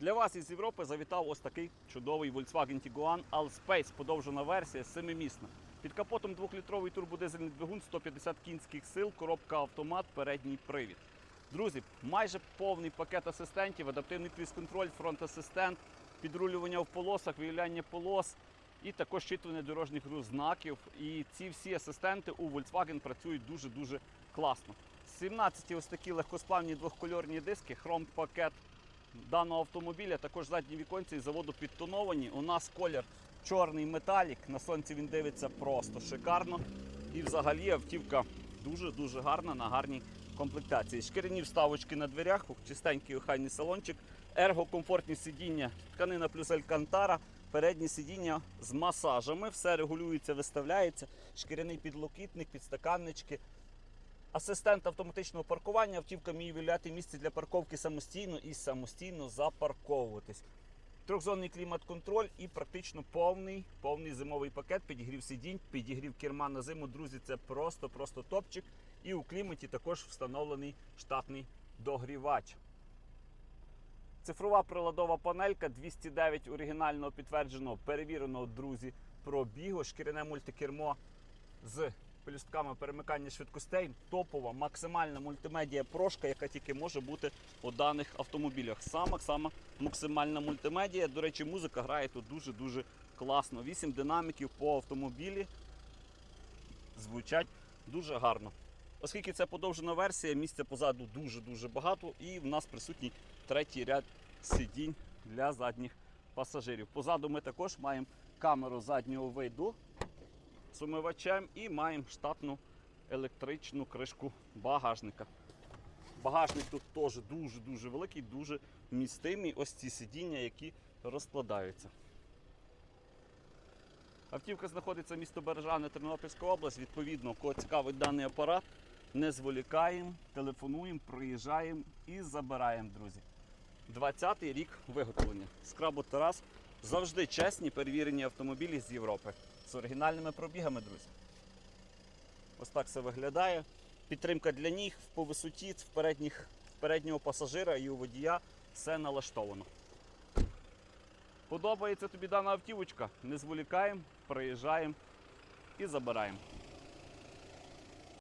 Для вас із Європи завітав ось такий чудовий Volkswagen Tiguan Allspace, подовжена версія, семимісна. Під капотом 2-літровий турбодизельний двигун, 150 кінських сил, коробка автомат, передній привід. Друзі, майже повний пакет асистентів, адаптивний круїз-контроль, фронт-асистент, підрулювання в полосах, виявляння полос і також щитування дорожніх знаків. І ці всі асистенти у Volkswagen працюють дуже-дуже класно. 17 ось такі легкосплавні двохкольорні диски, хром-пакет даного автомобіля, також задні віконці із заводу підтоновані. У нас колір чорний металік. На сонці він дивиться просто шикарно. І взагалі автівка дуже-дуже гарна на гарній комплектації. Шкіряні вставочки на дверях, чистенький охайний салончик, ергокомфортні сидіння, тканина плюс алькантара, передні сидіння з масажами, все регулюється, виставляється, шкіряний підлокітник, підстаканнички. Асистент автоматичного паркування, автівка вміє виявляти місце для парковки самостійно і самостійно запарковуватись. Трьохзонний клімат-контроль і практично повний, повний зимовий пакет, підігрів сидінь, підігрів керма на зиму. Друзі, це просто-просто топчик. І у кліматі також встановлений штатний догрівач. Цифрова приладова панелька 209 оригінального підтвердженого, перевіреного, друзі, пробігу, шкіряне мультикермо з пелюстками перемикання швидкостей, топова, максимальна мультимедіа прошка, яка тільки може бути у даних автомобілях. Сама сама максимальна мультимедіа. До речі, музика грає тут дуже-дуже класно. 8 динаміків по автомобілі звучать дуже гарно. Оскільки це подовжена версія, місця позаду дуже-дуже багато, і в нас присутній третій ряд сидінь для задніх пасажирів. Позаду ми також маємо камеру заднього виду з і маємо штатну електричну кришку багажника. Багажник тут теж дуже-дуже великий, дуже містимий. Ось ці сидіння, які розкладаються. Автівка знаходиться місто Бережани, Тернопільська область. Відповідно, кого цікавить даний апарат, не зволікаємо, телефонуємо, приїжджаємо і забираємо, друзі. 20-й рік виготовлення. Скрабо Тарас завжди чесні перевірені автомобілі з Європи з оригінальними пробігами, друзі. Ось так це виглядає. Підтримка для ніг по висоті в передніх, переднього пасажира і у водія все налаштовано. Подобається тобі дана автівочка? Не зволікаємо, приїжджаємо і забираємо.